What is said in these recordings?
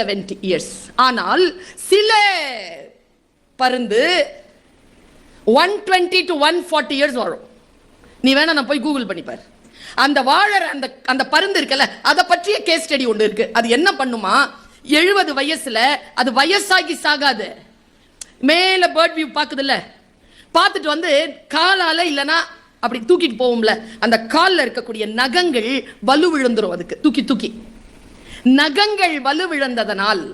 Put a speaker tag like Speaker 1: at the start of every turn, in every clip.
Speaker 1: Seventy years ஆனால் சில பருந்து one twenty to one forty years வரும். நீ வேணா நான் போய் கூகுள் பண்ணிப்பார் அந்த வாழற அந்த அந்த பருந்து இருக்குல்ல அதை பற்றிய கேஸ் ஸ்டடி ஒன்று இருக்கு. அது என்ன பண்ணுமா? எழுபது வயசுல அது வயசாகி சாகாது. மேல பேர்ட் வியூ பார்க்குதுல்ல பார்த்துட்டு வந்து காலால இல்லனா அப்படி தூக்கிட்டு போவோம்ல. அந்த கால்ல இருக்கக்கூடிய நகங்கள் வலு விழுந்துரும் அதுக்கு. தூக்கி தூக்கி. நகங்கள் வலுவிழந்ததனால்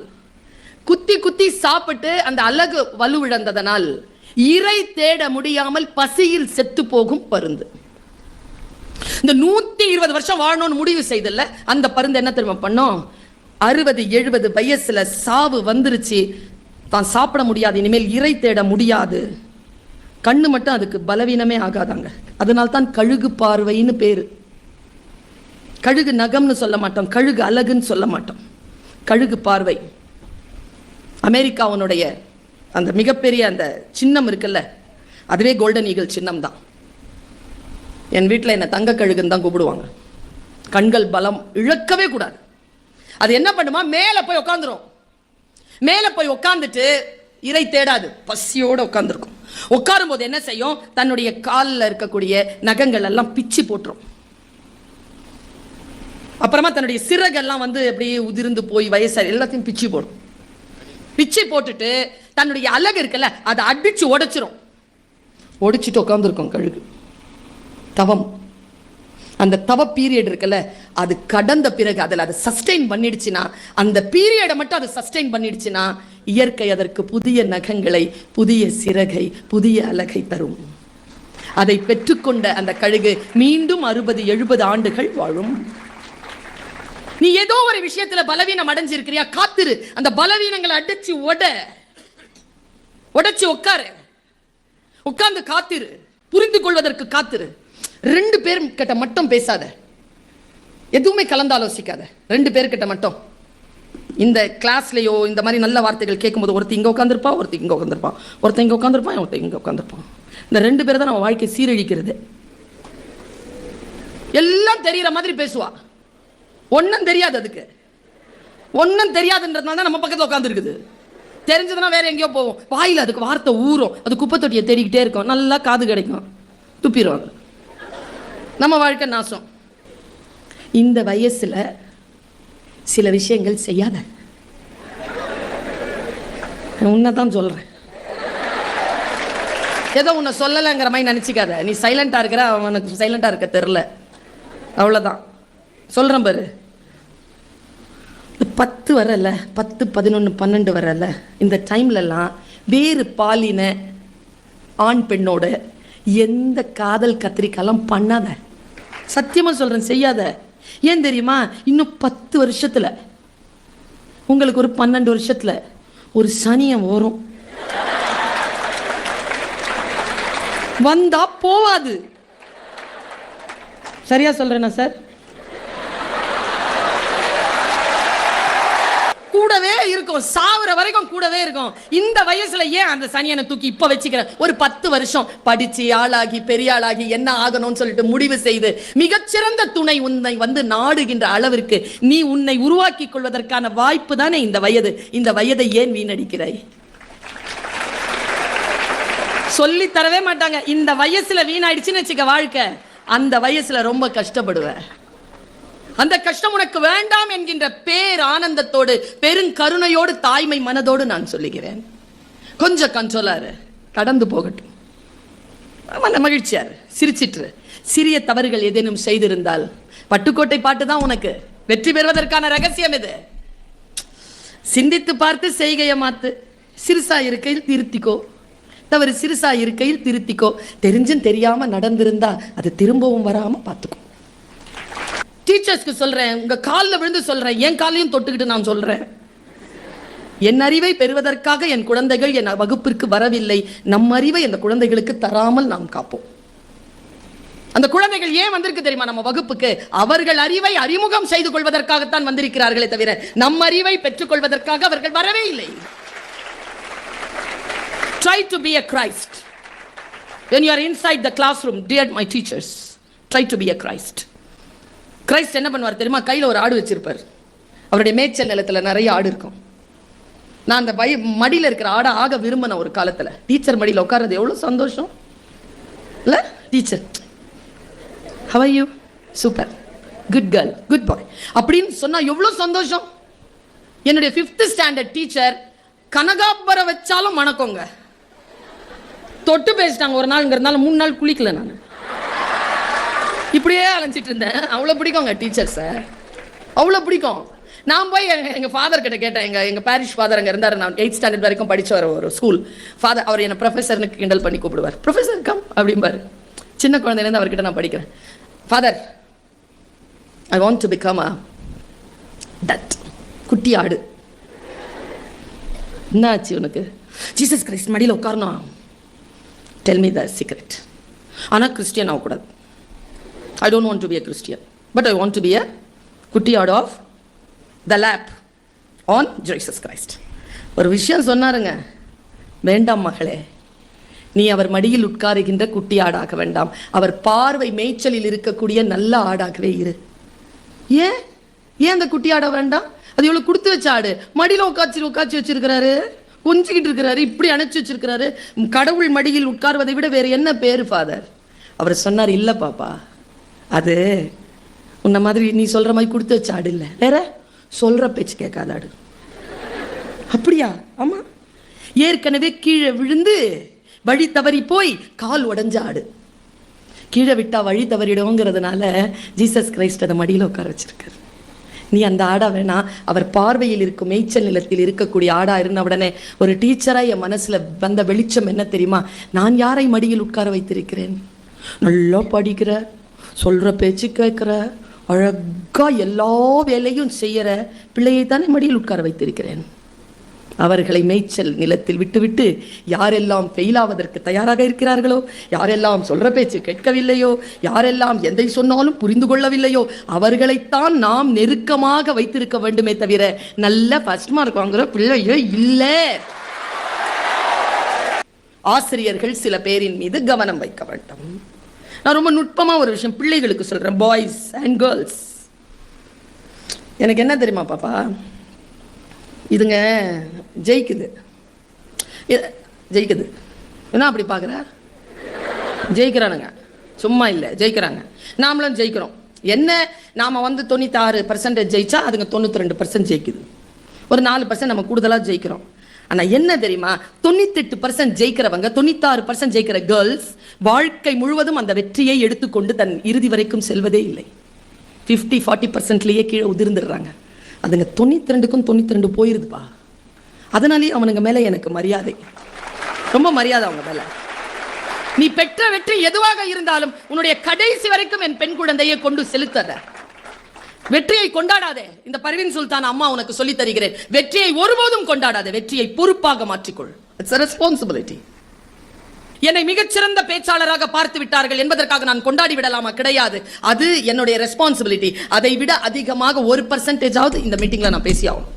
Speaker 1: குத்தி குத்தி சாப்பிட்டு அந்த அழகு வலுவிழந்ததனால் இறை தேட முடியாமல் பசியில் செத்து போகும் பருந்து. இந்த நூத்தி இருபது வருஷம் வாழணும்னு முடிவு செய்தல அந்த பருந்து என்ன தெரியுமா பண்ணோம்? அறுபது எழுபது வயசுல சாவு வந்துருச்சு. தான் சாப்பிட முடியாது இனிமேல் இறை தேட முடியாது. கண்ணு மட்டும் அதுக்கு பலவீனமே ஆகாதாங்க. அதனால்தான் கழுகு பார்வைன்னு பேரு. கழுகு நகம்னு சொல்ல மாட்டோம் கழுகு அழகுன்னு சொல்ல மாட்டோம். கழுகு பார்வை. அமெரிக்காவனுடைய அந்த மிகப்பெரிய அந்த சின்னம் இருக்குல்ல அதுவே கோல்டன் ஈகிள் சின்னம் தான் என் வீட்டில் என்னை தங்க கழுகுன்னு தான் கூப்பிடுவாங்க. கண்கள் பலம் இழக்கவே கூடாது. அது என்ன பண்ணுமா? மேலே போய் உட்காந்துரும் மேலே போய் உட்காந்துட்டு இறை தேடாது. பசியோடு உட்காந்துருக்கும் உட்காரும் போது என்ன செய்யும்? தன்னுடைய காலில் இருக்கக்கூடிய நகங்கள் எல்லாம் பிச்சு போட்டுரும். அப்புறமா தன்னுடைய சிறகெல்லாம் வந்து அப்படியே உதிர்ந்து போய் வயசாக எல்லாத்தையும் பிச்சு போடும். பிச்சு போட்டுட்டு தன்னுடைய அழகு இருக்குல்ல அதை அடிச்சு உடைச்சிரும். ஒடிச்சிட்டு உட்காந்துருக்கும் கழுகு. தவம். அந்த தவ பீரியட் இருக்குல்ல அது கடந்த பிறகு அதில் அது சஸ்டெயின் பண்ணிடுச்சுன்னா அந்த பீரியடை மட்டும் அது சஸ்டெயின் பண்ணிடுச்சுன்னா இயற்கை அதற்கு புதிய நகங்களை புதிய சிறகை புதிய அழகை தரும். அதை பெற்றுக்கொண்ட அந்த கழுகு மீண்டும் அறுபது எழுபது ஆண்டுகள் வாழும். நீ ஏதோ ஒரு விஷயத்துல பலவீனம் அடைஞ்சிருக்கிறியா? காத்திரு. அந்த பலவீனங்களை அடிச்சு உட உடைச்சு உட்காரு உட்கார்ந்து காத்திரு. புரிந்து கொள்வதற்கு காத்திரு. ரெண்டு பேர் கிட்ட மட்டும் பேசாத. எதுவுமே கலந்தாலோசிக்காத ரெண்டு பேர்கிட்ட மட்டும். இந்த கிளாஸ்லயோ இந்த மாதிரி நல்ல வார்த்தைகள் கேட்கும்போது ஒருத்தர் இங்கே உட்காந்துருப்பா ஒருத்தர் இங்கே உட்காந்துருப்பான் ஒருத்தர் இங்கே உட்காந்துருப்பான் ஒருத்தர் இங்கே உட்காந்துருப்பான் இந்த ரெண்டு பேர் தான் நம்ம வாழ்க்கை சீரழிக்கிறது. எல்லாம் தெரிகிற மாதிரி பேசுவா. ஒன்றும் தெரியாது அதுக்கு. ஒன்றும் தெரியாதுன்றதுனால தான் நம்ம பக்கத்தில் உட்காந்துருக்குது தெரிஞ்சதுன்னா வேற எங்கேயோ போவோம். வாயில் அதுக்கு வார்த்தை ஊறும். அது குப்பை தொட்டியை தேடிக்கிட்டே இருக்கும். நல்லா காது கிடைக்கும். துப்பிடுவாங்க நம்ம வாழ்க்கை நாசம். இந்த வயசில் சில விஷயங்கள் செய்யாத. உன்னதான் சொல்கிறேன் ஏதோ உன்னை சொல்லலைங்கிற மாதிரி நினச்சிக்காத. நீ சைலண்டாக இருக்கிற அவனுக்கு சைலண்ட்டாக இருக்க தெரில அவ்வளோதான் சொல்கிறேன் பாரு. பத்து வரல பத்து பதினொன்று பன்னெண்டு வரல. இந்த டைம்லலாம் வேறு பாலின ஆண் பெண்ணோட எந்த காதல் கத்திரிக்காலாம் பண்ணாத. சத்தியமாக சொல்கிறேன் செய்யாத. ஏன் தெரியுமா? இன்னும் பத்து வருஷத்தில். உங்களுக்கு ஒரு பன்னெண்டு வருஷத்தில் ஒரு சனியம் வரும். வந்தா போவாது. சரியா சொல்றேனா சார்? கூடவே இருக்கும் சாவர வரைக்கும் கூடவே இருக்கும். இந்த வயசுல ஏன் அந்த சனியனை தூக்கி இப்ப வச்சுக்கிற? ஒரு பத்து வருஷம் படிச்சு ஆளாகி பெரிய ஆளாகி என்ன ஆகணும்னு சொல்லிட்டு முடிவு செய்து மிகச்சிறந்த துணை உன்னை வந்து நாடுகின்ற அளவிற்கு நீ உன்னை உருவாக்கி கொள்வதற்கான வாய்ப்பு தானே இந்த வயது. இந்த வயதை ஏன் வீணடிக்கிறாய்? சொல்லி தரவே மாட்டாங்க. இந்த வயசுல வீணாயிடுச்சுன்னு வச்சுக்க வாழ்க்கை. அந்த வயசுல ரொம்ப கஷ்டப்படுவேன். அந்த கஷ்டம் உனக்கு வேண்டாம் என்கின்ற பேர் ஆனந்தத்தோடு பெருங்கருணையோடு தாய்மை மனதோடு நான் சொல்லுகிறேன். கொஞ்சம் கண்ட்ரோலாரு கடந்து போகட்டும். மன மகிழ்ச்சியாரு சிரிச்சிட்டு சிறிய தவறுகள் ஏதேனும் செய்திருந்தால் பட்டுக்கோட்டை பாட்டு தான் உனக்கு. வெற்றி பெறுவதற்கான ரகசியம் இது சிந்தித்து பார்த்து செய்கையை மாத்து. சிறுசா இருக்கையில் திருத்திக்கோ. தவறு சிறுசா இருக்கையில் திருத்திக்கோ. தெரிஞ்சும் தெரியாம நடந்திருந்தா அது திரும்பவும் வராம பார்த்துக்கோ. டீச்சர்ஸ்க்கு சொல்றேன் உங்க காலில் விழுந்து சொல்றேன் என் காலையும் தொட்டுக்கிட்டு நான் சொல்றேன். என் அறிவை பெறுவதற்காக என் குழந்தைகள் என் வகுப்பிற்கு வரவில்லை. நம் அறிவை அந்த குழந்தைகளுக்கு தராமல் நாம் காப்போம். அந்த குழந்தைகள் ஏன் வந்திருக்கு தெரியுமா நம்ம வகுப்புக்கு? அவர்கள் அறிவை அறிமுகம் செய்து கொள்வதற்காகத்தான் வந்திருக்கிறார்களே தவிர நம் அறிவை பெற்றுக்கொள்வதற்காக அவர்கள் வரவே இல்லை. Try to be a Christ when you are inside the class room dear my teachers try to be a Christ என்ன பண்ணுவார் தெரியுமா? கையில் ஒரு ஆடு வச்சிருப்பார். அவருடைய மேய்ச்சல் நிலத்தில் நிறைய ஆடு இருக்கும். நான் அந்த பய மடியில் இருக்கிற ஆடை ஆக விரும்பின ஒரு காலத்தில் டீச்சர் மடியில் உட்கார்றது எவ்வளோ சந்தோஷம்? இல்லை? Teacher how are you super good girl good boy அப்படின்னு சொன்னால் எவ்வளோ சந்தோஷம்? என்னுடைய ஃபிஃப்த் ஸ்டாண்டர்ட் டீச்சர் கனகாபரம் வச்சாலும் மணக்கோங்க. தொட்டு பேசிட்டாங்க. ஒரு நாள்ங்கிறதுனால மூணு நாள் குளிக்கல நான். இப்படியே அலைஞ்சிட்டு இருந்தேன். அவ்வளோ பிடிக்குங்க டீச்சர்ஸை அவ்வளோ பிடிக்கும். நான் போய் எங்கள் எங்கள் ஃபாதர் கிட்ட கேட்டேன். எங்கள் எங்கள் பாரிஷ் ஃபாதர் அங்கே இருந்தார். நான் எயிட் ஸ்டாண்டர்ட் வரைக்கும் படிச்ச வர ஒரு ஸ்கூல் ஃபாதர் அவர் என்ன ப்ரொஃபஸர்னு கிண்டல் பண்ணி கூப்பிடுவார். ப்ரொஃபஸர் கம் அப்படிம்பாரு. சின்ன குழந்தையிலேருந்து அவர்கிட்ட நான் படிக்கிறேன். Father I want to become a that குட்டி ஆடு. என்ன ஆச்சு உனக்கு? ஜீசஸ் கிரைஸ்ட் மடியில் உட்காரணும். டெல் மீ த சீக்ரெட் ஆனால் கிறிஸ்டியன் ஆகக்கூடாது. I don't want to be a Christian but I want to be a குட்டி add of the lap on Jesus Christ ஒரு விஷயம் சொன்னாருங்க வேண்டாம் மகளே நீ அவர் மடியில் உட்காருகின்ற குட்டி ஆடாக வேண்டாம். அவர் பார்வை மேய்ச்சலில் இருக்கக்கூடிய நல்ல ஆடாகவே இரு. ஏன்? ஏன் அந்த குட்டி ஆட வேண்டாம்? அது இவ்வளோ கொடுத்து வச்ச ஆடு. மடியில் உட்காச்சி உட்காச்சி வச்சிருக்கிறாரு. கொஞ்சிக்கிட்டு இருக்கிறாரு இப்படி அணைச்சி வச்சிருக்கிறாரு. கடவுள் மடியில் உட்கார்வதை விட வேறு என்ன பேர் ஃபாதர் அவர் சொன்னார் இல்லை பாப்பா. அது உன்ன மாதிரி நீ சொல்ற மாதிரி கொடுத்து வச்ச ஆடு இல்லை. வேற? சொல்ற பேச்சு கேட்காத ஆடு. அப்படியா? ஆமா. ஏற்கனவே கீழே விழுந்து வழி தவறி போய் கால் உடஞ்ச ஆடு. கீழே விட்டா வழி தவறிடுவோங்கிறதுனால ஜீசஸ் கிரைஸ்ட் அதை மடியில் உட்கார வச்சிருக்காரு. நீ அந்த ஆடா வேணா அவர் பார்வையில் இருக்கும் மேய்ச்சல் நிலத்தில் இருக்கக்கூடிய ஆடா இருந்த உடனே ஒரு டீச்சரா என் மனசுல வந்த வெளிச்சம் என்ன தெரியுமா? நான் யாரை மடியில் உட்கார வைத்திருக்கிறேன்? நல்லா படிக்கிற சொல்கிற பேச்சு கேட்குற அழகா எல்லா வேலையும் செய்கிற பிள்ளையை தானே மடியில் உட்கார வைத்திருக்கிறேன். அவர்களை மேய்ச்சல் நிலத்தில் விட்டுவிட்டு யாரெல்லாம் ஃபெயிலாவதற்கு தயாராக இருக்கிறார்களோ யாரெல்லாம் சொல்ற பேச்சு கேட்கவில்லையோ யாரெல்லாம் எதை சொன்னாலும் புரிந்து கொள்ளவில்லையோ அவர்களைத்தான் நாம் நெருக்கமாக வைத்திருக்க வேண்டுமே தவிர நல்ல ஃபர்ஸ்ட் மார்க் வாங்குற பிள்ளையோ இல்லை. ஆசிரியர்கள் சில பேரின் மீது கவனம் வைக்க வேண்டும். நான் ரொம்ப நுட்பமாக ஒரு விஷயம் பிள்ளைகளுக்கு சொல்கிறேன் பாய்ஸ் அண்ட் கேர்ள்ஸ் எனக்கு என்ன தெரியுமா பாப்பா? இதுங்க ஜெயிக்குது. ஜெயிக்குது. என்ன அப்படி பார்க்குற ஜெயிக்கிறானுங்க. சும்மா இல்லை ஜெயிக்கிறாங்க. நாமளும் ஜெயிக்கிறோம். என்ன? நாம் வந்து தொண்ணூத்தாறு பர்சன்டேஜ் ஜெயிச்சா அதுங்க தொண்ணூற்றி ரெண்டு பர்சன்ட் ஜெயிக்குது. ஒரு நாலு பர்சன்ட் நம்ம கூடுதலாக ஜெயிக்கிறோம். ஆனா என்ன தெரியுமா? தொண்ணூத்தெட்டு பர்சன்ட் ஜெயிக்கிறவங்க தொண்ணூத்தாறு பர்சன்ட் ஜெயிக்கிற கேர்ள்ஸ் வாழ்க்கை முழுவதும் அந்த வெற்றியை எடுத்துக்கொண்டு தன் இறுதி வரைக்கும் செல்வதே இல்லை. ஃபிஃப்டி ஃபார்ட்டி பர்சன்ட்லேயே கீழே உதிர்ந்துடுறாங்க. அதுங்க தொண்ணூத்தி ரெண்டுக்கும் தொண்ணூத்தி ரெண்டு போயிருதுப்பா. அதனாலேயே அவனுங்க மேலே எனக்கு மரியாதை. ரொம்ப மரியாதை அவங்க மேலே. நீ பெற்ற வெற்றி எதுவாக இருந்தாலும் உன்னுடைய கடைசி வரைக்கும் என் பெண் குழந்தையை கொண்டு செலுத்தலை வெற்றியை கொண்டாடாதே. இந்த பர்வீன் சுல்தான் அம்மா உனக்கு சொல்லி தருகிறேன். வெற்றியை ஒருபோதும் கொண்டாடாதே. வெற்றியை பொறுப்பாக மாற்றிக்கொள். இட்ஸ் ரெஸ்பான்சிபிலிட்டி என்னை மிகச்சிறந்த பேச்சாளராக பார்த்து விட்டார்கள் என்பதற்காக நான் கொண்டாடி விடலாமா? கிடையாது. அது என்னுடைய ரெஸ்பான்சிபிலிட்டி அதை விட அதிகமாக ஒரு பர்சன்டேஜாவது இந்த மீட்டிங்ல நான் பேசியாகும்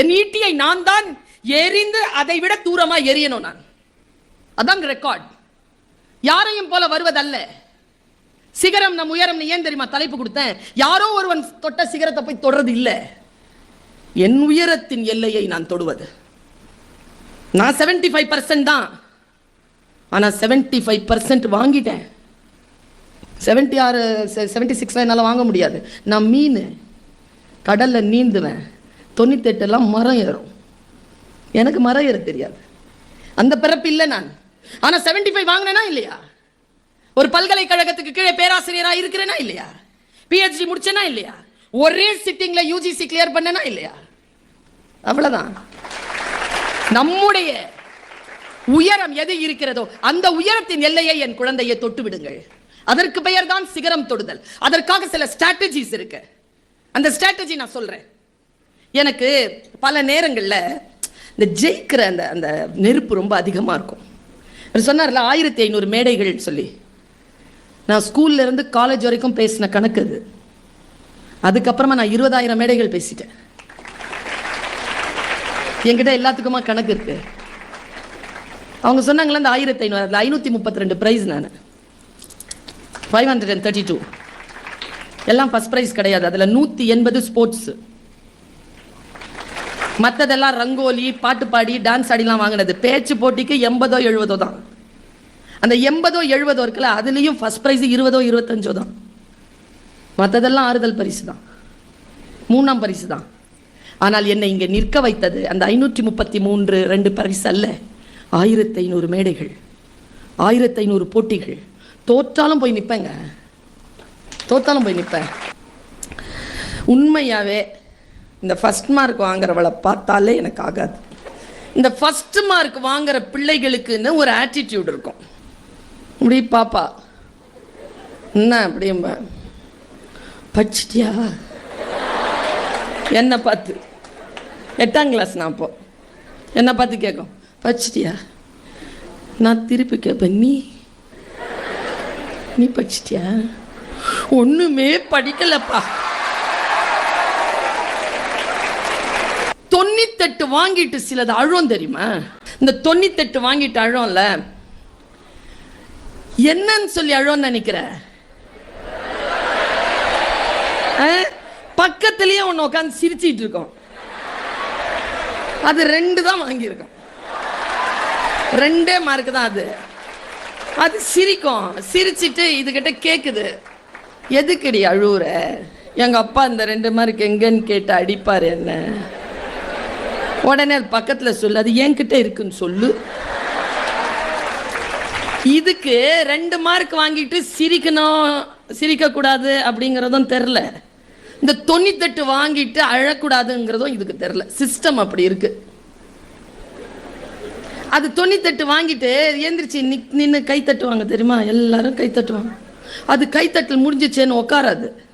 Speaker 1: என் ஈட்டியை நான் தான் எரிந்து அதை விட தூரமா எரியணும் நான். அதான் ரெக்கார்ட் யாரையும் போல வருவதல்ல. சிகரம் நம் உயரம் ஏன் தெரியுமா? தலைப்பு கொடுத்தேன் யாரோ ஒருவன் தொட்ட சிகரத்தை போய் தொடுறது இல்லை. என் உயரத்தின் எல்லையை நான் தொடுவது. நான் 75% ஃபைவ் பர்சன்ட் தான். ஆனால் செவன்டி ஃபைவ் பர்சன்ட் வாங்கிட்டேன். செவன்டி ஆறு செவன்டி சிக்ஸ் என்னால் வாங்க முடியாது. நான் மீன் கடலில் நீந்துவேன். தொண்ணூத்தெட்டெல்லாம் மரம் ஏறும். எனக்கு மரம் ஏற தெரியாது. அந்த பிறப்பு இல்லை நான். ஆனால் செவன்டி ஃபைவ் வாங்கினேனா இல்லையா? ஒரு பல்கலைக்கழகத்துக்கு கீழே பேராசிரியரா இருக்கிறேனா இல்லையா? பிஹெச்டி முடிச்சேனா இல்லையா? ஒரே சிட்டிங்ல யூஜிசி கிளியர் பண்ணனா இல்லையா? அவ்வளவுதான். நம்முடைய உயரம் எது இருக்கிறதோ அந்த உயரத்தின் எல்லையை என் குழந்தையை தொட்டு விடுங்கள். அதற்கு பெயர் தான் சிகரம் தொடுதல். அதற்காக சில ஸ்ட்ராட்டஜிஸ் இருக்கு. அந்த ஸ்ட்ராட்டஜி நான் சொல்றேன். எனக்கு பல நேரங்களில் இந்த ஜெயிக்கிற அந்த அந்த நெருப்பு ரொம்ப அதிகமாக இருக்கும். சொன்னார்ல ஆயிரத்தி ஐநூறு மேடைகள் சொல்லி. நான் ஸ்கூல்லேருந்து காலேஜ் வரைக்கும் பேசின கணக்கு அது. அதுக்கப்புறமா நான் இருபதாயிரம் மேடைகள் பேசிட்டேன். என்கிட்ட எல்லாத்துக்குமா கணக்கு இருக்கு? அவங்க சொன்னாங்களே அந்த ஆயிரத்தி ஐநூறு அதில் ஐநூற்றி முப்பத்தி ரெண்டு ப்ரைஸ் நான். Five hundred and thirty two எல்லாம் ஃபஸ்ட் ப்ரைஸ் கிடையாது. அதில் நூற்றி எண்பது ஸ்போர்ட்ஸ் மற்றதெல்லாம் ரங்கோலி பாட்டு பாடி டான்ஸ் ஆடிலாம் வாங்கினது. பேச்சு போட்டிக்கு எண்பதோ எழுபதோ தான். அந்த எண்பதோ எழுபதோ இருக்குல்ல அதுலேயும் ஃபர்ஸ்ட் ப்ரைஸ் இருபதோ இருபத்தஞ்சோ தான். மற்றதெல்லாம் ஆறுதல் பரிசு தான். மூணாம் பரிசு தான். ஆனால் என்னை இங்கே நிற்க வைத்தது அந்த ஐநூற்றி முப்பத்தி மூன்று ரெண்டு பரிசு அல்ல. ஆயிரத்தி ஐநூறு மேடைகள் ஆயிரத்தி ஐநூறு போட்டிகள். தோற்றாலும் போய் நிற்பேங்க. தோற்றாலும் போய் நிற்பேன். உண்மையாகவே இந்த ஃபஸ்ட் மார்க் வாங்குறவளை பார்த்தாலே எனக்கு ஆகாது. இந்த ஃபஸ்ட் மார்க் வாங்குற பிள்ளைகளுக்குன்னு ஒரு ஆட்டிடியூட் இருக்கும். இப்படி பாப்பா. என்ன அப்படிம்பா படிச்சிட்டியா? என்னை பார்த்து? எட்டாம் கிளாஸ் நான் அப்போ. என்னை பார்த்து கேட்கும் படிச்சிட்டியா? நான் திருப்பி கேட்பேன் நீ? நீ படிச்சிட்டியா? ஒன்றுமே படிக்கலப்பா. தொண்ணூத்தெட்டு வாங்கிட்டு சிலது அழும் தெரியுமா? இந்த தொண்ணூத்தெட்டு வாங்கிட்டு அழும்ல என்னன்னு சொல்லி அழும்னு நினைக்கிற? ஆ? பக்கத்துலயே ஒன்று உட்காந்து சிரிச்சிட்டு இருக்கோம். அது ரெண்டு தான் வாங்கியிருக்கோம். ரெண்டே மார்க் தான் அது. அது சிரிக்கும். சிரிச்சிட்டு இதுகிட்ட கேட்குது எதுக்கடி அழுவுற? எங்க அப்பா இந்த ரெண்டு மார்க் எங்கன்னு கேட்டு அடிப்பாரு என்ன? உடனே அது பக்கத்துல சொல்லு. அது என்கிட்ட இருக்குன்னு சொல்லு. இதுக்கு ரெண்டு மார்க் வாங்கிட்டு சிரிக்கணும் சிரிக்க கூடாது தெரில இந்த தொண்ணூத்தெட்டு வாங்கிட்டு அழக்கூடாதுங்கிறதும் இதுக்கு தெரில சிஸ்டம் அப்படி இருக்கு. அது தொண்ணூத்தெட்டு வாங்கிட்டு எந்திரிச்சு நிக் நின்று கை தட்டுவாங்க தெரியுமா? எல்லாரும் கை தட்டுவாங்க அது கைத்தட்டல் முடிஞ்சிச்சேன்னு உட்காராது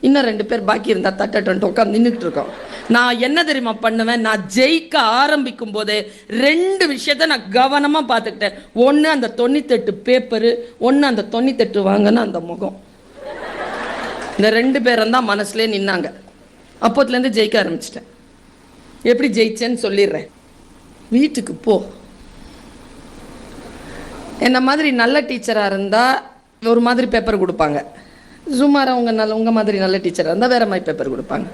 Speaker 1: இன்னும் ரெண்டு பேர் பாக்கி இருந்தால் தட்டட்டு உட்காந்து நின்றுட்டு இருக்கோம். நான் என்ன தெரியுமா பண்ணுவேன்? நான் ஜெயிக்க ஆரம்பிக்கும் போதே ரெண்டு விஷயத்த நான் கவனமாக பார்த்துக்கிட்டேன். ஒன்று அந்த தொண்ணூத்தெட்டு பேப்பரு ஒன்று அந்த தொண்ணூத்தெட்டு வாங்கின அந்த முகம். இந்த ரெண்டு பேரும் தான் மனசுலேயே நின்னாங்க. அப்போத்துலேருந்து ஜெயிக்க ஆரம்பிச்சிட்டேன். எப்படி ஜெயிச்சேன்னு சொல்லிடுறேன். வீட்டுக்கு போ. என்ன மாதிரி நல்ல டீச்சராக இருந்தால் ஒரு மாதிரி பேப்பர் கொடுப்பாங்க. சுமாராக உங்கள் நல்ல உங்கள் மாதிரி நல்ல டீச்சராக இருந்தால் வேற மாதிரி பேப்பர் கொடுப்பாங்க.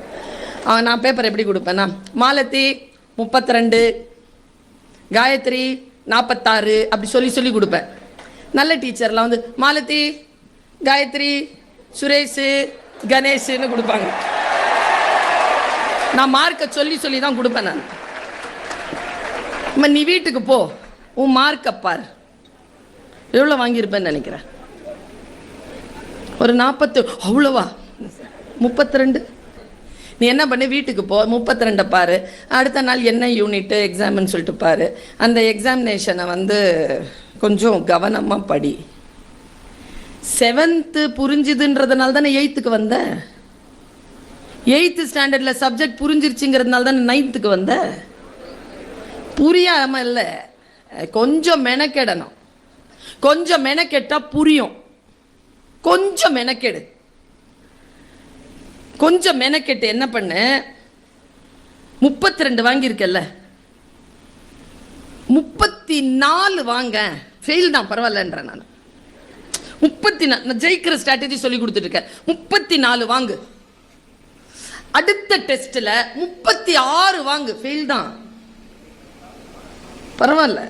Speaker 1: நான் பேப்பர் எப்படி கொடுப்பேன்னா மாலத்தி முப்பத்தி ரெண்டு காயத்ரி நாற்பத்தாறு அப்படி சொல்லி சொல்லி கொடுப்பேன். நல்ல டீச்சர்லாம் வந்து மாலதி காயத்ரி சுரேஷ் கணேஷுன்னு கொடுப்பாங்க. நான் மார்க்கை சொல்லி சொல்லி தான் கொடுப்பேன் நான். அம்மா, நீ வீட்டுக்கு போ உன் மார்க்கை பார். எவ்வளோ வாங்கியிருப்பேன்னு நினைக்கிறேன்? ஒரு நாற்பத்து அவ்வளோவா? முப்பத்தி ரெண்டு நீ என்ன பண்ணு வீட்டுக்கு போ முப்பத்தி ரெண்டை பாரு. அடுத்த நாள் என்ன யூனிட்டு எக்ஸாம்னு சொல்லிட்டு பாரு. அந்த எக்ஸாமினேஷனை வந்து கொஞ்சம் கவனமாக படி. செவன்த்து புரிஞ்சுதுன்றதுனால தானே எயித்துக்கு வந்த? எயித்து ஸ்டாண்டர்டில் சப்ஜெக்ட் புரிஞ்சிருச்சுங்கிறதுனால தானே நைன்த்துக்கு வந்த? புரியாமல் இல்லை. கொஞ்சம் மெனக்கெடணும். கொஞ்சம் மெனக்கெட்டால் புரியும். கொஞ்சம் மெனக்கெடு. கொஞ்சம் மெனக்கெட்டு என்ன பண்ணு? முப்பத்தி ரெண்டு வாங்கியிருக்கல்ல? முப்பத்தி நாலு வாங்க. ஃபெயில் தான் பரவாயில்லன்றேன் நான். முப்பத்தி நாலு நான் ஜெயிக்கிற ஸ்ட்ராட்டஜி சொல்லி கொடுத்துட்டு இருக்கேன் முப்பத்தி நாலு வாங்கு. அடுத்த டெஸ்ட்ல முப்பத்தி ஆறு வாங்கு. ஃபெயில் தான். பரவாயில்ல.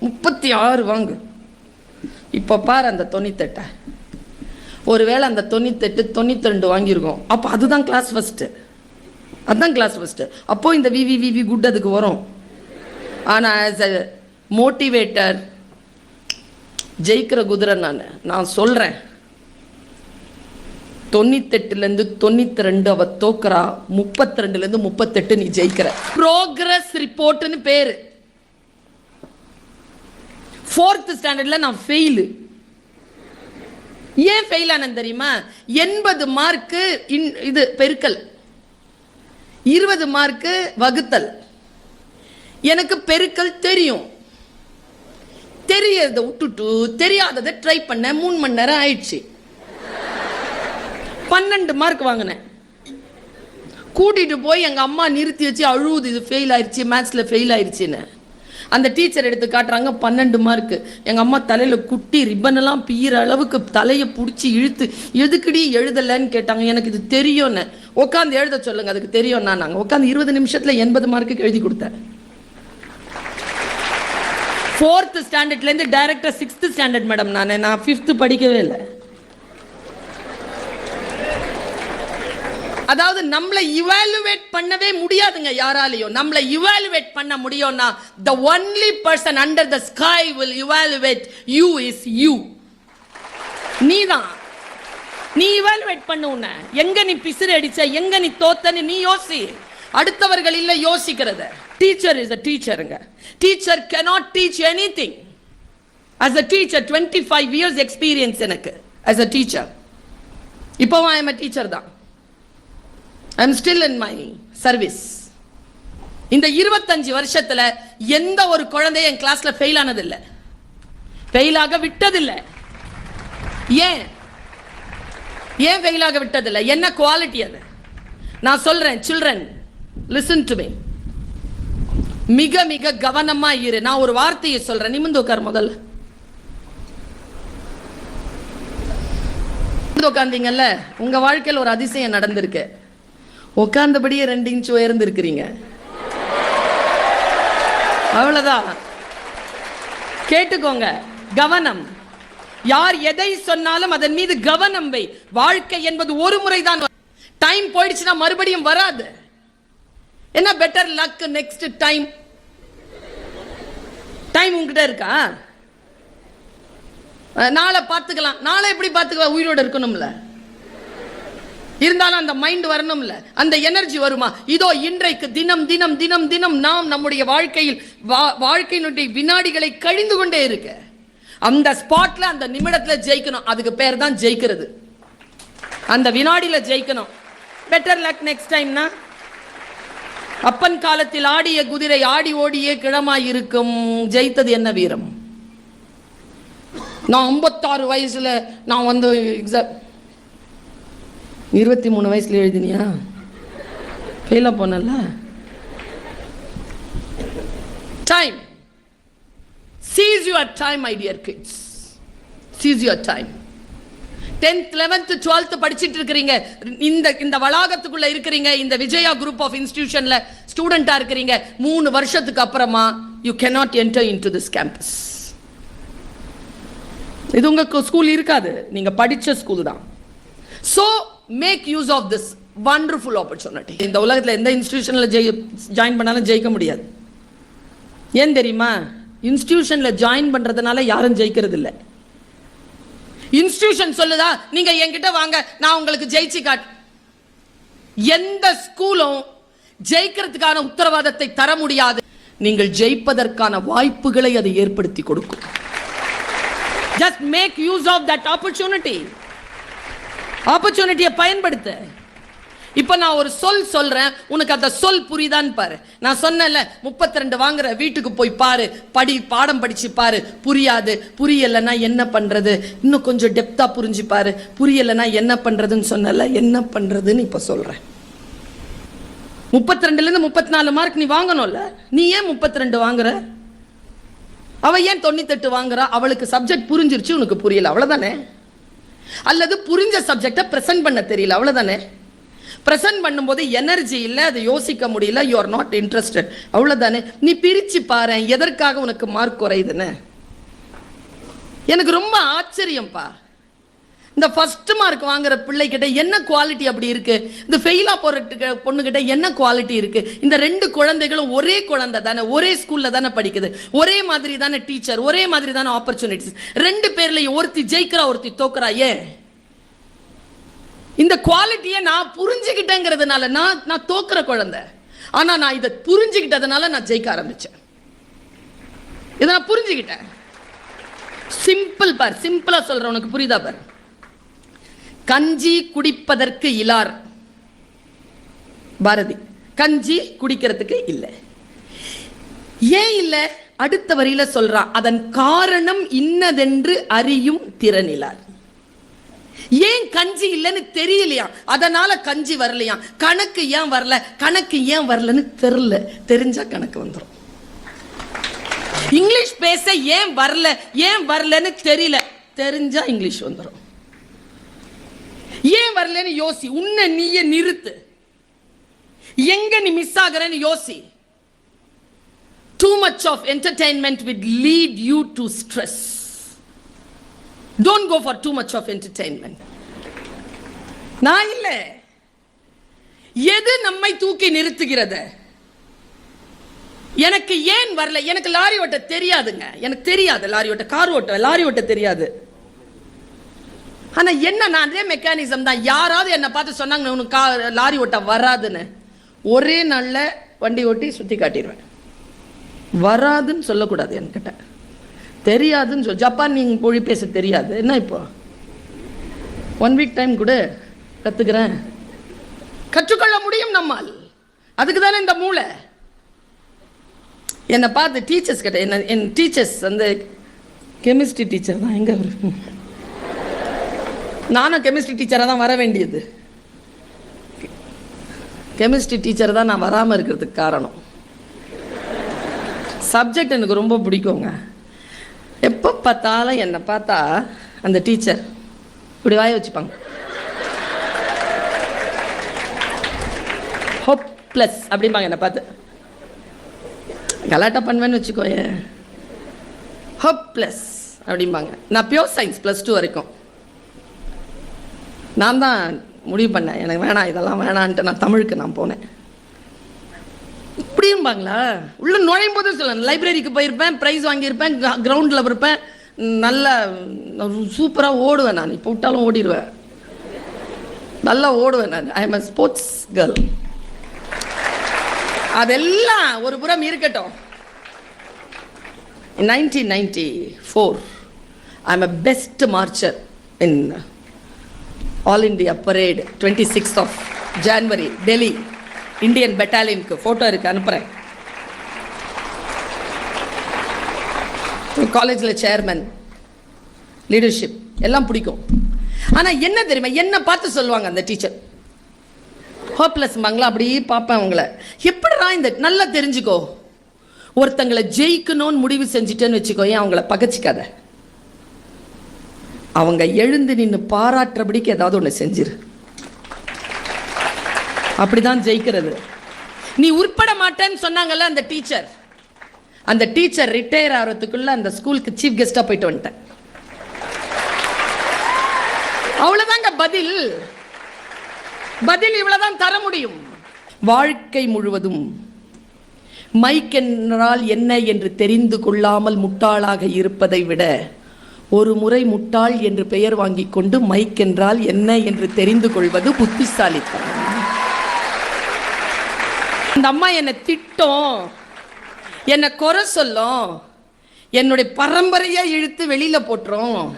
Speaker 1: முப்பத்தி ஆறு வாங்கு. இப்போ பாரு அந்த தொண்ணூத்தெட்டை ஒருவேளை அந்த தொண்ணூத்தெட்டு தொண்ணூத்தி ரெண்டு வாங்கியிருக்கோம். அப்போ அதுதான் கிளாஸ் ஃபஸ்ட்டு அதுதான் கிளாஸ் ஃபஸ்ட்டு அப்போது இந்த விவி விவி குட் அதுக்கு வரும். ஆனால் ஆஸ் அ மோட்டிவேட்டர் ஜெயிக்கிற குதிரை நான். நான் சொல்கிறேன் தொண்ணூத்தெட்டுலேருந்து தொண்ணூத்தி ரெண்டு அவ தோக்குறா. முப்பத்தி ரெண்டுலேருந்து முப்பத்தெட்டு நீ ஜெயிக்கிற. ப்ரோக்ரஸ் ரிப்போர்ட்னு பேர். ஃபோர்த் ஸ்டாண்டர்டில் நான் ஃபெயிலு ஏன் ஃபெயில் ஆனது தெரியுமா? எண்பது மார்க்கு இது பெருக்கல். இருபது மார்க்கு வகுத்தல். எனக்கு பெருக்கல் தெரியும். தெரியறத விட்டுட்டு தெரியாததை ட்ரை பண்ண மூணு மணி நேரம் ஆயிடுச்சு. பன்னெண்டு மார்க் வாங்கினேன். கூட்டிட்டு போய் எங்க அம்மா நிறுத்தி வச்சு அழுவுது இது ஃபெயில் ஆயிடுச்சு மேத்ஸ்ல ஃபெயில் ஆயிடுச்சுன்னு அந்த டீச்சர் எடுத்து காட்டுறாங்க பன்னெண்டு மார்க்கு எங்கள் அம்மா தலையில் குட்டி ரிப்பன் எல்லாம் பீற அளவுக்கு தலையை பிடிச்சி இழுத்து எதுக்குடி எழுதலைன்னு கேட்டாங்க. எனக்கு இது தெரியும்னு. உட்காந்து எழுத சொல்லுங்க அதுக்கு தெரியும்னா நாங்கள் உட்காந்து இருபது நிமிஷத்தில் எண்பது மார்க்குக்கு எழுதி கொடுத்தேன். ஃபோர்த்து ஸ்டாண்டர்ட்லேருந்து டைரக்டாக சிக்ஸ்த்து ஸ்டாண்டர்ட் மேடம் நான். நான் ஃபிஃப்த்து படிக்கவே இல்லை. அதாவது நம்மளை இவாலுவேட் பண்ணவே முடியாதுங்க யாராலையும். நம்மளை இவாலுவேட் பண்ண முடியும்னா the only person under the sky will evaluate you is you நீ தான் நீ இவாலுவேட் பண்ண உன்னை. எங்க நீ பிசிறு அடிச்ச எங்க நீ தோத்தன்னு நீ யோசி. அடுத்தவர்கள் இல்லை யோசிக்கிறத. Teacher is a டீச்சருங்க teacher cannot teach anything as a teacher twenty five years experience எனக்கு. அஸ் அ டீச்சர் இப்போவும் ஐம் அ டீச்சர் தான். I am still in my service இந்த இருபத்தஞ்சு வருஷத்துல எந்த ஒரு குழந்தையும் என் கிளாஸ்ல ஃபெயில் ஆனதில்லை. ஃபெயிலாக விட்டதில்லை. ஏன்? ஏன் ஃபெயிலாக விட்டதில்லை? என்ன குவாலிட்டி அது? நான் சொல்றேன் சில்ட்ரன் லிசன் டு மீ மிக மிக கவனமா இரு. நான் ஒரு வார்த்தையை சொல்றேன். நிமிந்து உட்கார் முதல்ல. உட்காந்தீங்கல்ல உட்கார்ந்தீங்கல்ல? உங்க வாழ்க்கையில் ஒரு அதிசயம் நடந்திருக்கு. உட்கார்ந்தபடியே ரெண்டு இன்ச் உயர்ந்து இருக்கிறீங்க அவ்வளவுதான். கேட்டுக்கோங்க கவனம். யார் எதை சொன்னாலும் அதன் மீது கவனம் வை. வாழ்க்கை என்பது ஒரு முறைதான். டைம் போயிடுச்சுன்னா மறுபடியும் வராது. என்ன better luck next time time உங்ககிட்ட இருக்கா? நாளை பார்த்துக்கலாம். நாளை எப்படி பார்த்துக்கலாம்? உயிரோடு இருக்கணும்ல. இருந்தாலும் அந்த மைண்ட் வரணும்ல. அந்த எனர்ஜி வருமா? இதோ இன்றைக்கு தினம் தினம் தினம் தினம் நாம் நம்முடைய வாழ்க்கையில் வா- வாழ்க்கையினுடைய வினாடிகளை கழிந்து கொண்டே இருக்க. அந்த ஸ்பாட்ல அந்த நிமிடத்துல ஜெயிக்கணும். அதுக்கு பேர் தான் ஜெயிக்கிறது. அந்த வினாடியில ஜெயிக்கணும். பெட்டர் லக் நெக்ஸ்ட் டைம்னா அப்பன் காலத்தில் ஆடிய குதிரை ஆடி ஓடியே கிழமாய் இருக்கும் ஜெயித்தது என்ன வீரம்? நான் ஐம்பத்தாறு வயசுல நான் வந்து எக்ஸாம் இருபத்தி மூணு வயசுல எழுதினியா? ஃபெயிலாக போனல time seize your time my dear kids seize your time tenth eleventh twelfth படிச்சுட்டு இருக்கிறீங்க. இந்த இந்த வளாகத்துக்குள்ள இருக்கிறீங்க. இந்த விஜயா குரூப் ஆஃப் இன்ஸ்டிடியூஷன்ல ஸ்டூடெண்டா இருக்கிறீங்க. மூணு வருஷத்துக்கு அப்புறமா you cannot enter into this campus இது உங்க ஸ்கூல் இருக்காது. நீங்க படிச்ச ஸ்கூல் தான். So make use of this wonderful opportunity இந்த உலகத்தில் எந்த இன்ஸ்டியூஷனில் ஜெய் ஜாயின் பண்ணாலும் ஜெயிக்க முடியாது. ஏன் தெரியுமா? இன்ஸ்டியூஷனில் ஜாயின் பண்ணுறதுனால யாரும் ஜெயிக்கிறது இல்லை இன்ஸ்டியூஷன் சொல்லுதா நீங்க என்கிட்ட வாங்க நான் உங்களுக்கு ஜெயிச்சு காட் எந்த ஸ்கூலும் ஜெயிக்கிறதுக்கான உத்தரவாதத்தை தர முடியாது. நீங்கள் ஜெயிப்பதற்கான வாய்ப்புகளை அது ஏற்படுத்தி கொடுக்கும். Just make use of that opportunity ஆப்பர்ச்சுனிட்டியை பயன்படுத்த. இப்போ நான் ஒரு சொல் சொல்றேன். உனக்கு அந்த சொல் புரியுதான்னு பாரு. நான் சொன்னேன்ல முப்பத்தி ரெண்டு வாங்குற வீட்டுக்கு போய் பாரு. படி பாடம் படிச்சு பாரு. புரியாது. புரியலைன்னா என்ன பண்றது? இன்னும் கொஞ்சம் டெப்தா புரிஞ்சு பாரு. புரியலைன்னா என்ன பண்றதுன்னு சொன்னல என்ன பண்றதுன்னு இப்போ சொல்றேன். முப்பத்தி ரெண்டுலேருந்து முப்பத்தி நாலு மார்க் நீ வாங்கணும்ல? நீ ஏன் முப்பத்தி ரெண்டு வாங்குற? அவ ஏன் தொண்ணூத்தெட்டு வாங்குறா? அவளுக்கு சப்ஜெக்ட் புரிஞ்சிருச்சு உனக்கு புரியல. அவ்வளோதானே அல்லது புரிஞ்ச சப்ஜெக்டை ப்ரெசென்ட் பண்ண தெரியல அவ்வளோதானே பிரசன்ட் பண்ணும்போது எனர்ஜி இல்லை அதை யோசிக்க முடியல யூ ஆர் நாட் இன்ட்ரெஸ்டட் அவ்வளோதானே நீ பிரிச்சு பாரு எதற்காக உனக்கு மார்க் குறையுதுன்னு? எனக்கு ரொம்ப ஆச்சரியம்ப்பா இந்த ஃபஸ்ட் மார்க் வாங்குற பிள்ளைகிட்ட என்ன குவாலிட்டி அப்படி இருக்கு? இந்த ஃபெயிலாக போகிற பொண்ணுகிட்ட என்ன குவாலிட்டி இருக்கு? இந்த ரெண்டு குழந்தைகளும் ஒரே குழந்தை தானே ஒரே ஸ்கூல்ல தானே படிக்குது. ஒரே மாதிரி தானே டீச்சர் ஒரே மாதிரி தானே ஆப்பர்ச்சுனிட்டிஸ் ரெண்டு பேர்லையும் ஒருத்தி ஜெயிக்கிறா ஒருத்தி தோக்குறா ஏன்? இந்த குவாலிட்டியை நான் புரிஞ்சுக்கிட்டேங்கிறதுனால நான் நான் தோக்குற குழந்தை. ஆனால் நான் இதை புரிஞ்சுக்கிட்டதுனால நான் ஜெயிக்க ஆரம்பித்தேன் இதை நான் புரிஞ்சுக்கிட்டேன் சிம்பிள் பார் சிம்பிளாக சொல்கிறேன் உனக்கு புரியுதா பார்? கஞ்சி குடிப்பதற்கு இலார். பாரதி கஞ்சி குடிக்கிறதுக்கு இல்லை. ஏன் இல்லை? அடுத்த வரியில சொல்றான் அதன் காரணம் இன்னதென்று அறியும் திறனிலார் ஏன் கஞ்சி இல்லைன்னு தெரியலையா? அதனால கஞ்சி வரலையா? கணக்கு ஏன் வரல? கணக்கு ஏன் வரலன்னு தெரியல. தெரிஞ்சா கணக்கு வந்துடும் இங்கிலீஷ் பேச ஏன் வரல? ஏன் வரலன்னு தெரியல. தெரிஞ்சா இங்கிலீஷ் வந்துடும் ஏன் வரலன்னு யோசி. உன்னை நீயே நிறுத்து. எங்க நீ மிஸ் ஆகிறன்னு யோசி. Too much of entertainment with lead you to stress don't go for too much of entertainment நான் இல்லை. எது நம்மை தூக்கி நிறுத்துகிறது? எனக்கு ஏன் வரல? எனக்கு லாரி ஓட்ட தெரியாதுங்க. எனக்கு தெரியாது. லாரி ஓட்ட கார் ஓட்ட லாரி ஓட்ட தெரியாது. ஆனால் என்ன நான் அதே மெக்கானிசம் தான். யாராவது என்னை பார்த்து சொன்னாங்க உனக்கு கா லாரி ஓட்ட வராதுன்னு. ஒரே நாளில் வண்டி ஓட்டி சுற்றி காட்டிடுவேன் வராதுன்னு சொல்லக்கூடாது என்கிட்ட. தெரியாதுன்னு சொல் ஜப்பான் நீங்கள் மொழி பேச தெரியாது. என்ன இப்போ? ஒன் வீக் டைம் கூட கற்றுக்கிறேன் கற்றுக்கொள்ள முடியும் நம்மால். அதுக்கு தானே இந்த மூளை. என்னை பார்த்து டீச்சர்ஸ் கிட்ட என்ன என் டீச்சர்ஸ் வந்து கெமிஸ்ட்ரி டீச்சர் தான். எங்கே அவரு? நானும் கெமிஸ்ட்ரி டீச்சராக தான் வர வேண்டியது. கெமிஸ்ட்ரி டீச்சர் தான் நான் வராமல் இருக்கிறதுக்கு காரணம். சப்ஜெக்ட் எனக்கு ரொம்ப பிடிக்குங்க. எப்போ பார்த்தாலும் என்னை பார்த்தா அந்த டீச்சர் இப்படி வாய வச்சுப்பாங்க. ப்ளஸ் அப்படிம்பாங்க என்னை பார்த்து. கலாட்டா பண்ணுவேன்னு வச்சுக்கோயேன். ப்ளஸ் அப்படிம்பாங்க. நான் பியோர் சயின்ஸ் ப்ளஸ் டூ வரைக்கும். நான் தான் முடிவு பண்ணேன். எனக்கு வேணாம் இதெல்லாம் வேணான்ட்டு நான் தமிழுக்கு நான் போனேன். இப்படியும்பாங்களா உள்ள நுழையும் போது சொல்ல லைப்ரரிக்கு போயிருப்பேன் ப்ரைஸ் வாங்கியிருப்பேன் கிரவுண்டில் இருப்பேன். நல்லா சூப்பராக ஓடுவேன் நான். இப்போ விட்டாலும் ஓடிடுவேன். நல்லா ஓடுவேன் நான். I am a sports girl அதெல்லாம் ஒரு புறம் இருக்கட்டும். Nineteen ninety four I am a best marcher in all India parade twenty sixth of January Delhi Indian பெட்டாலியனுக்கு photo இருக்கு அனுப்புகிறேன் காலேஜில் சேர்மன் லீடர்ஷிப் எல்லாம் பிடிக்கும். ஆனால் என்ன தெரியுமா என்ன பார்த்து சொல்லுவாங்க அந்த டீச்சர் ஹோப்லெஸ் மங்களா அப்படி பார்ப்பேன் அவங்கள. எப்படிடா இந்த நல்லா தெரிஞ்சுக்கோ. ஒருத்தங்களை ஜெயிக்கணும்னு முடிவு செஞ்சுட்டேன்னு வச்சுக்கோ ஏன் அவங்கள பகச்சிக்காத. அவங்க எழுந்து நின்று பாராட்டுறபடிக்கு ஏதாவது ஒன்று செஞ்சிரு. அப்படிதான் ஜெயிக்கிறது. நீ உட்பட மாட்டேன்னு சொன்னாங்கல்ல அந்த டீச்சர் அந்த டீச்சர் ரிட்டையர் ஆகிறதுக்குள்ள அந்த ஸ்கூலுக்கு சீஃப் கெஸ்டா போயிட்டு வந்துட்டேன். அவ்வளவுதாங்க பதில். பதில் இவ்வளவுதான் தர முடியும். வாழ்க்கை முழுவதும் மைக் என்றால் என்ன என்று தெரிந்து கொள்ளாமல் முட்டாளாக இருப்பதை விட ஒரு முறை முட்டாள் என்று பெயர் வாங்கி கொண்டு மைக் என்றால் என்ன என்று தெரிந்து கொள்வது புத்திசாலித்தனம். அந்த அம்மா என்னை திட்டம். என்னை குறை சொல்லும். என்னுடைய பரம்பரையாக இழுத்து வெளியில் போட்டுரும்.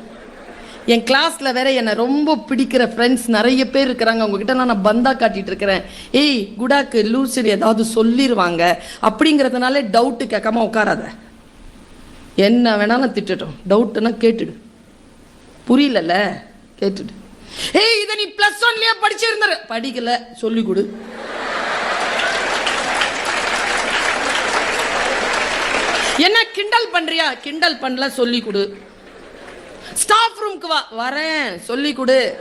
Speaker 1: என் கிளாஸில் வேற என்னை ரொம்ப பிடிக்கிற ஃப்ரெண்ட்ஸ் நிறைய பேர் இருக்கிறாங்க. உங்ககிட்ட நான் பந்தா காட்டிட்டு இருக்கிறேன். ஏய் குடாக்கு லூசர் ஏதாவது சொல்லிடுவாங்க அப்படிங்கிறதுனால டவுட்டு கேட்காம உட்காராத. என்ன வேணாலும் திட்டட்டும். டவுட்னா கேட்டுடு. புரியலல்ல? கேட்டுடு. ஏய் இதை நீ ப்ளஸ் ஒன்லயே படிச்சிருந்தாரு. படிக்கல சொல்லி கொடு. என்ன கிண்டல் பண்றியா? கிண்டல் பண்ணல சொல்லி கொடு. ஸ்டாஃப் ரூம்க்கு வா. வரேன் சொல்லி கொடு.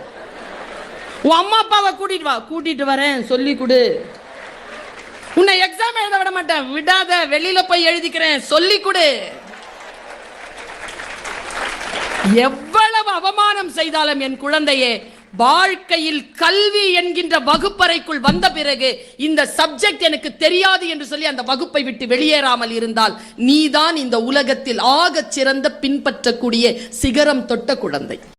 Speaker 1: உன் அம்மா அப்பாவை கூட்டிட்டு வா. கூட்டிட்டு வரேன் சொல்லி கொடு. உன்னை எக்ஸாம் எழுத விட மாட்டேன். விடாத வெளியில போய் எழுதிக்கிறேன் சொல்லி கொடு. எவ்வளவு அவமானம் செய்தாலும் என் குழந்தையே வாழ்க்கையில் கல்வி என்கின்ற வகுப்பறைக்குள் வந்த பிறகு இந்த சப்ஜெக்ட் எனக்கு தெரியாது என்று சொல்லி அந்த வகுப்பை விட்டு வெளியேறாமல் இருந்தால் நீதான் இந்த உலகத்தில் ஆகச் சிறந்த பின்பற்றக்கூடிய சிகரம் தொட்ட குழந்தை.